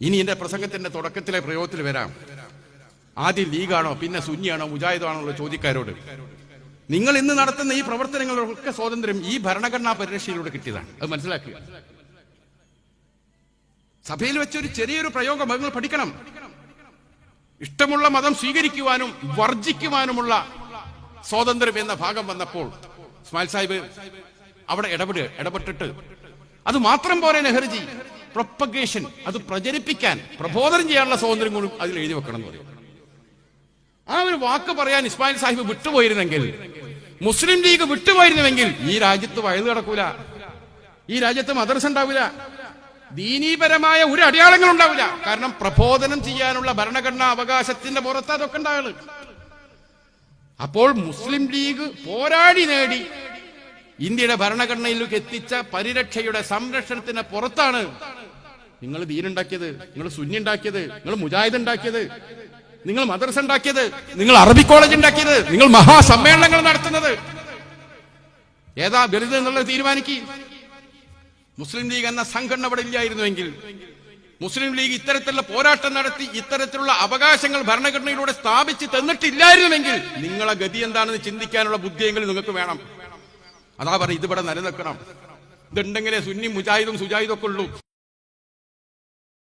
ഇനി എന്റെ പ്രസംഗത്തിന്റെ തുടക്കത്തിലെ പ്രയോഗത്തിൽ വരാം. ആദ്യം ലീഗാണോ പിന്നെ സുന്നിയാണോ മുജാഹിദാണോ ഉള്ള ചോദ്യക്കാരോട്. നിങ്ങൾ ഇന്ന് നടത്തുന്ന ഈ പ്രവർത്തനങ്ങളൊക്കെ സ്വാതന്ത്ര്യം ഈ ഭരണഘടനാ പരിരക്ഷയിലൂടെ കിട്ടിയതാണ്. അത് മനസ്സിലാക്കുക. സഭയിൽ വെച്ചൊരു ചെറിയൊരു പ്രയോഗം നിങ്ങൾ പഠിക്കണം. ഇഷ്ടമുള്ള മതം സ്വീകരിക്കുവാനും വർജിക്കുവാനുമുള്ള സ്വാതന്ത്ര്യം എന്ന ഭാഗം വന്നപ്പോൾ ഇസ്മായിൽ സാഹിബ് അവിടെ ഇടപെടുക ഇടപെട്ടിട്ട്. അത് മാത്രം പോരെ നെഹ്റുജി. പ്രൊപ്പഗേഷൻ അത് പ്രചരിപ്പിക്കാൻ പ്രബോധനം ചെയ്യാനുള്ള സ്വാതന്ത്ര്യം കൂടി അതിൽ എഴുതി വെക്കണം എന്ന് പറയും. ആ ഒരു വാക്ക് പറയാൻ ഇസ്മായിൽ സാഹിബ് വിട്ടുപോയിരുന്നെങ്കിൽ മുസ്ലിം ലീഗ് വിട്ടുപോയിരുന്നുവെങ്കിൽ ഈ രാജ്യത്ത് വയലു കിടക്കൂല. ഈ രാജ്യത്ത് മദർസ് ഉണ്ടാവില്ല. ദീനീപരമായ ഒരു അടയാളങ്ങൾ ഉണ്ടാവില്ല. കാരണം പ്രബോധനം ചെയ്യാനുള്ള ഭരണഘടനാ അവകാശത്തിന്റെ പുറത്ത് അതൊക്കെ ഉണ്ടാവുക അപ്പോൾ മുസ്ലിം ലീഗ് പോരാടി നേടി. ഇന്ത്യയുടെ ഭരണഘടനയിലേക്ക് എത്തിച്ച പരിരക്ഷയുടെ സംരക്ഷണത്തിന് പുറത്താണ് നിങ്ങൾ ദീനുണ്ടാക്കിയത് നിങ്ങൾ സുന്നി ഉണ്ടാക്കിയത് നിങ്ങൾ മുജാഹിദ് ഉണ്ടാക്കിയത് നിങ്ങൾ മദ്രസ ഉണ്ടാക്കിയത് നിങ്ങൾ അറബി കോളേജ് ഉണ്ടാക്കിയത് നിങ്ങൾ മഹാസമ്മേളനങ്ങൾ നടത്തുന്നത്. ഏതാ വലുത് എന്നുള്ളത് തീരുമാനിക്കി? മുസ്ലിം ലീഗ് എന്ന സംഘടന അവിടെ ഇല്ലായിരുന്നുവെങ്കിൽ മുസ്ലിം ലീഗ് ഇത്തരത്തിലുള്ള പോരാട്ടം നടത്തി ഇത്തരത്തിലുള്ള അവകാശങ്ങൾ ഭരണഘടനയിലൂടെ സ്ഥാപിച്ച് തന്നിട്ടില്ലായിരുന്നുവെങ്കിൽ നിങ്ങളെ ഗതി എന്താണെന്ന് ചിന്തിക്കാനുള്ള ബുദ്ധിയെങ്കിലും നിങ്ങൾക്ക് വേണം. അതാ പറയും ഇതിവിടെ നിലനിൽക്കണം. ഇതുണ്ടെങ്കിലേ സുന്നി മുജാഹിദും സുജാഹിദൊക്കെ ഉള്ളൂ.